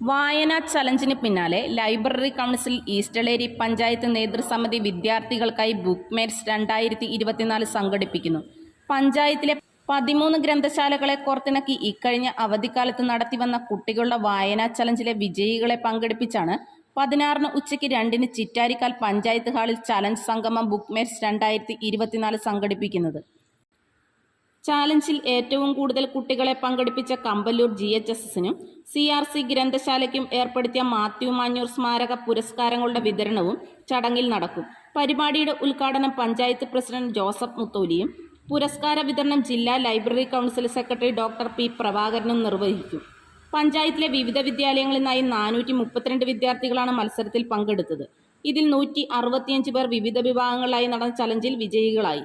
വായനാ ചലഞ്ചിന് പിന്നാലെ ലൈബ്രറി കൗൺസിൽ ഈസ്റ്റലേരി പഞ്ചായത്ത് നേതൃസമിതി വിദ്യാർത്ഥികൾക്കായി ബുക്ക് മേറ്റ്സ് രണ്ടായിരത്തി ഇരുപത്തിനാല് സംഘടിപ്പിക്കുന്നു. പഞ്ചായത്തിലെ പതിമൂന്ന് ഗ്രന്ഥശാലകളെ കോർത്തിണക്കി ഇക്കഴിഞ്ഞ അവധിക്കാലത്ത് നടത്തിവന്ന കുട്ടികളുടെ വായനാ ചലഞ്ചിലെ വിജയികളെ പങ്കെടുപ്പിച്ചാണ് പതിനാറിന് ഉച്ചയ്ക്ക് രണ്ടിന് ചിറ്റാരിക്കാൽ പഞ്ചായത്ത് ഹാളിൽ ചലഞ്ച് സംഗമം ബുക്ക് മേറ്റ്സ് രണ്ടായിരത്തി സംഘടിപ്പിക്കുന്നത്. ചാലഞ്ചിൽ ഏറ്റവും കൂടുതൽ കുട്ടികളെ പങ്കെടുപ്പിച്ച കമ്പല്ലൂർ ജി എച്ച് എസ് എസിനും സി ആർ സി ഗ്രന്ഥശാലയ്ക്കും ഏർപ്പെടുത്തിയ മാത്യു മാഞ്ഞൂർ സ്മാരക പുരസ്കാരങ്ങളുടെ വിതരണവും ചടങ്ങിൽ നടക്കും. പരിപാടിയുടെ ഉദ്ഘാടനം പഞ്ചായത്ത് പ്രസിഡന്റ് ജോസഫ് മുത്തോലിയും പുരസ്കാര വിതരണം ജില്ലാ library council secretary doctor P പ്രഭാകരനും നിർവഹിക്കും. പഞ്ചായത്തിലെ വിവിധ വിദ്യാലയങ്ങളിൽ നിന്നായി നാനൂറ്റി മുപ്പത്തിരണ്ട് വിദ്യാർത്ഥികളാണ് മത്സരത്തിൽ പങ്കെടുത്തത്. ഇതിൽ നൂറ്റി അറുപത്തിയഞ്ച് പേർ വിവിധ വിഭാഗങ്ങളിലായി നടന്ന ചലഞ്ചിൽ വിജയികളായി.